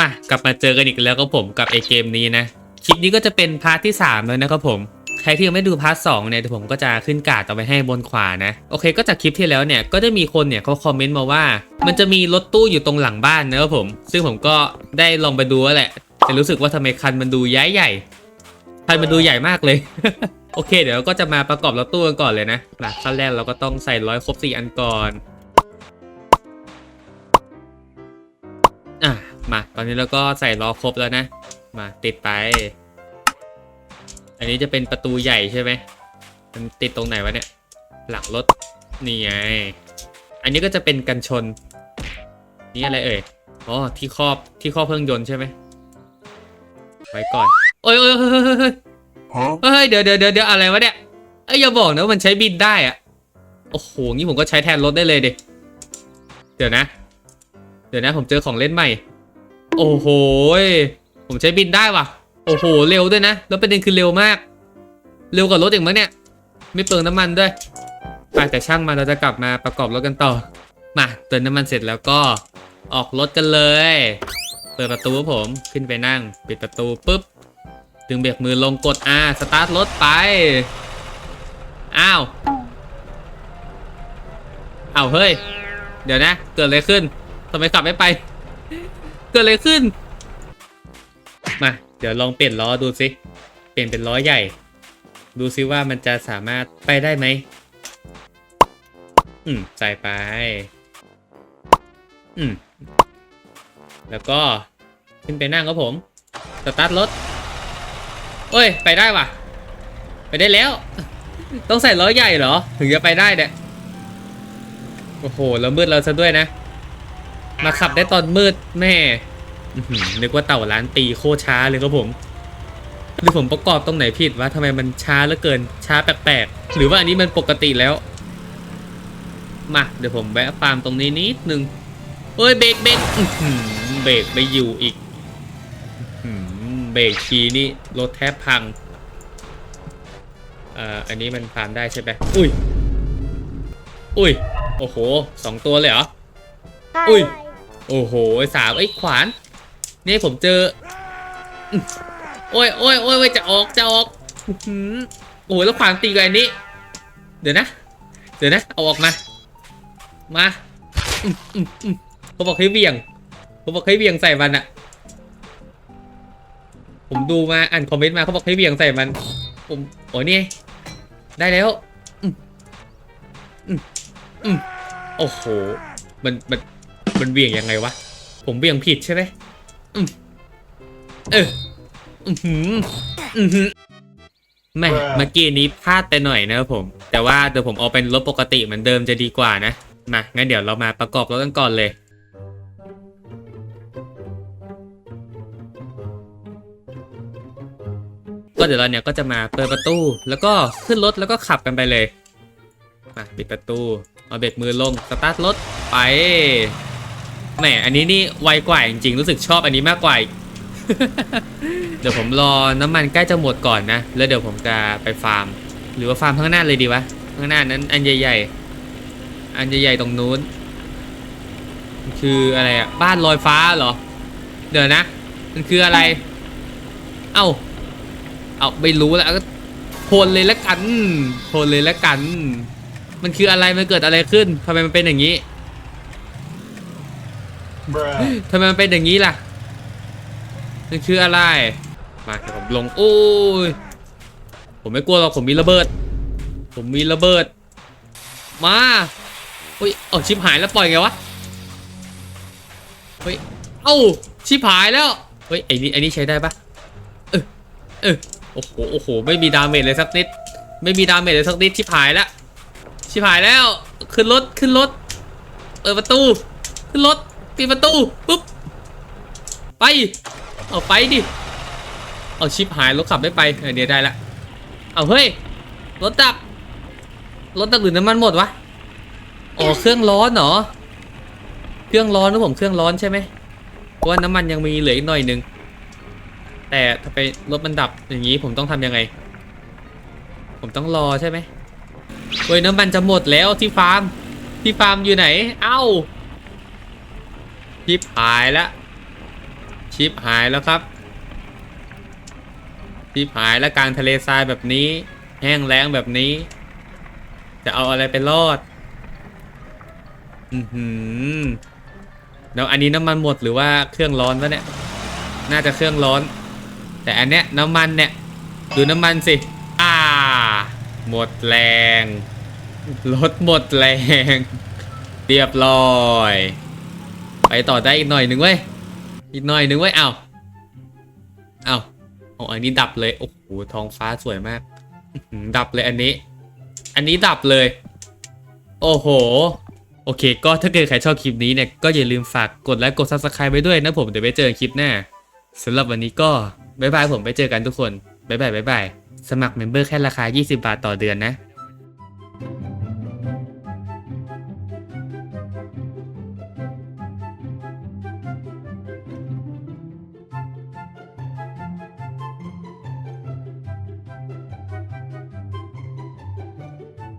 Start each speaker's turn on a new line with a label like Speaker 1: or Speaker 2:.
Speaker 1: มากลับมาเจอกันอีกแล้วก็ผมกับไอเกมนี้นะคลิปนี้ก็จะเป็นพาร์ทที่ 3 แล้วนะครับผมใครที่ยังไม่ดูพาร์ทสองเนี่ยเดี๋ยวผมก็จะขึ้นการ์ดเอไว้ให้บนขวานะ โอเคก็จากคลิปที่แล้วเนี่ย ก็ได้มีคนเนี่ยเขาคอมเมนต์มาว่า มันจะมีรถตู้อยู่ตรงหลังบ้านนะครับผม ซึ่งผมก็ได้ลองไปดูแล้วแหละ แต่รู้สึกว่าทำไมคันมันดูย้ายใหญ่ คันมันดูใหญ่มากเลย โอเค เดี๋ยวก็จะมาประกอบรถตู้กันก่อนเลยนะหลักขั้นแรกเราก็ต้องใส่ร้อยครบสี่อันก่อน มา ตอนนี้เราก็ใส่ล้อครบแล้วนะ มาติดไป อันนี้จะเป็นประตูใหญ่ใช่ไหมมันติดตรงไหนวะเนี่ย หลังรถนี่ไง อันนี้ก็จะเป็นกันชน นี่อะไรเอ่ย อ๋อ ที่ครอบที่ครอบเครื่องยนต์ใช่ไหม ไว้ก่อน โอ้ยโอ้ยเฮ้ยเฮ้ยเฮ้ยเฮ้ย
Speaker 2: Huh?
Speaker 1: เฮ้ยเดี๋ยวเดี๋ยวเดี๋ยวเดี๋ยวอะไรวะเนี่ยเอ้ยอย่าบอกนะว่ามันใช้บินได้อะโอ้โห งี้ผมก็ใช้แทนรถได้เลยดิเดี๋ยวนะ เดี๋ยวนะผมเจอของเล่นใหม่ โอ้โห ผมใช้บินได้ว่ะ โอ้โห เร็วด้วยนะ แล้วประเด็นคือเร็วมาก เร็วกว่ารถอีกมั้งเนี่ย ไม่เปลืองน้ำมันด้วยไปแต่ช่างมันเราจะกลับมาประกอบรถกันต่อ มาเติมน้ำมันเสร็จแล้วก็ออกรถกันเลย เปิดประตูผมขึ้นไปนั่ง ปิดประตูปุ๊บ ดึงเบรกมือลงกด R สตาร์ทรถไป อ้าว อ้าวเฮ้ย เดี๋ยวนะ เกิดอะไรขึ้นทำไมขับไม่ไป เกิดอะไรขึ้น มา เดี๋ยวลองเปลี่ยนล้อดูสิ เปลี่ยนเป็นล้อใหญ่ ดูซิว่ามันจะสามารถไปได้ไหม อืมใส่ไป อืม แล้วก็ขึ้นไปนั่งครับผม สตาร์ทรถ เอ้ย ไปได้ว่ะ ไปได้แล้ว ต้องใส่ล้อใหญ่เหรอ ถึงจะไปได้เนี่ย โอ้โห แล้วมืดเราซะด้วยนะ มาขับได้ตอนมืดแม่อื้อหือนึกว่าเต่าล้านปีโคตรช้าเลยครับผมหรือผมประกอบตรงไหนผิดวะทำไมมันช้าเหลือเกิน ช้าแปลกๆ หรือว่าอันนี้มันปกติแล้ว มาเดี๋ยวผมแวะฟาร์มตรงนี้นิดนึงเอ้ยเบรกเบรกอื้อหือเบรกไม่อยู่อีกอื้อหือเบรกทีนี่รถแทบพังเอ่ออันนี้มันฟาร์มได้ใช่ไหมอุ้ย อุ้ย โอ้โหสองตัวเลยเหรอ อุ้ย โอ้โหสามไอ้ขวาน นี่ผมเจอ โอ้ยโอ้ยโอ้ยจะออกจะออกอื้อหือโอ้ยแล้วขวานตีกับอันนี้ เดี๋ยวนะ เดี๋ยวนะเอาออกมา มาเขาบอกให้เบี่ยงเขาบอกให้เบี่ยงใส่มันอะผมดูมาอ่านคอมเมนต์มาเขาบอกให้เบี่ยงใส่มัน ผมโอ้ยนี่ได้แล้วอืมอืมโอ้โห มันมัน มันเบี่ยงยังไงวะ ผมเบี่ยงผิดใช่ไหมอืมเอออือหืออือหือแม่เมื่อกี้นี้พลาดไปหน่อยนะครับผม แต่ว่าเดี๋ยวผมเอาเป็นรถปกติเหมือนเดิมจะดีกว่านะ มา งั้นเดี๋ยวเรามาประกอบรถกันก่อนเลย ก็เดี๋ยวเราเนี่ยก็จะมาเปิดประตู แล้วก็ขึ้นรถแล้วก็ขับกันไปเลย มาปิดประตู เอาเบรกมือลง สตาร์ทรถไป แหมอันนี้นี่ไวกว่าจริงๆรู้สึกชอบอันนี้มากกว่าอีกเดี๋ยวผมรอน้ำมันใกล้จะหมดก่อนนะ แล้วเดี๋ยวผมจะไปฟาร์ม หรือว่าฟาร์มข้างหน้าเลยดีวะ ข้างหน้านั้นอันใหญ่ๆ อันใหญ่ๆตรงนู้น คืออะไรอะบ้านลอยฟ้าเหรอ เดี๋ยวนะ มันคืออะไร เอ้า เอาไม่รู้แล้วก็โคนเลยละกันโคนเลยละกัน มันคืออะไร มันเกิดอะไรขึ้นทำไมมันเป็นอย่างนี้ ทำไมมันเป็นอย่างนี้ล่ะมันคืออะไร มาเดี๋ยวผมลงโอ้ยผมไม่กลัวหรอกผมมีระเบิด ผมมีระเบิด มาอุ้ยเอาชิบหายแล้วปล่อยไงวะเฮ้ยเอ้าชิบหายแล้วเฮ้ยไอ้นี่ไอ้นี่ใช้ได้ปะเออเออโอ้โหโอ้โหไม่มีดาเมจเลยสักนิด ไม่มีดาเมจเลยสักนิดชิบหายแล้วชิบหายแล้ว ขึ้นรถขึ้นรถเปิดประตู ขึ้นรถ ปิดประตูปุ๊บไปเอาไปดิเอาชิปหายรถขับไม่ไปเเดี๋ยวได้ละเอาเฮ้ยรถดับรถดับหรือน้ำมันหมดวะอ๋อเครื่องร้อนเหรอเครื่องร้อนนะผมเครื่องร้อนใช่ไหมเพราะว่าน้ำมันยังมีเหลืออีกหน่อยนึงแต่ถ้าไปรถมันดับอย่างนี้ผมต้องทำยังไง ผมต้องรอใช่ไหมเฮ้ยน้ำมันจะหมดแล้วที่ฟาร์มที่ฟาร์มอยู่ไหน เอ้า ชิบหายแล้วชิปหายแล้วครับชิปหายแล้วกลางทะเลทรายแบบนี้ แห้งแล้งแบบนี้ จะเอาอะไรไปรอด อือหือแล้วอันนี้น้ำมันหมดหรือว่าเครื่องร้อนวะเนี่ย น่าจะเครื่องร้อน แต่อันเนี้ยน้ำมันเนี่ย ดูน้ำมันสิ อ่า หมดแรง รถหมดแรง เรียบร้อย ไปต่อได้อีกหน่อยหนึ่งเว้ย อีกหน่อยหนึ่งเว้ย เอาเอาเอาอันนี้ดับเลย โอ้โห ท้องฟ้าสวยมาก ดับเลยอันนี้ อันนี้ดับเลย โอ้โห โอเค ก็ถ้าเกิดใครชอบคลิปนี้เนี่ย ก็อย่าลืมฝากกดไลค์ กด subscribe ไว้ด้วยนะผม เดี๋ยวไปเจอคลิปหน้าสำหรับวันนี้ก็บ๊ายบายผมไปเจอกันทุกคนบ๊ายบายบ๊ายบายสมัครเมมเบอร์แค่ราคา 20 บาทต่อเดือนนะ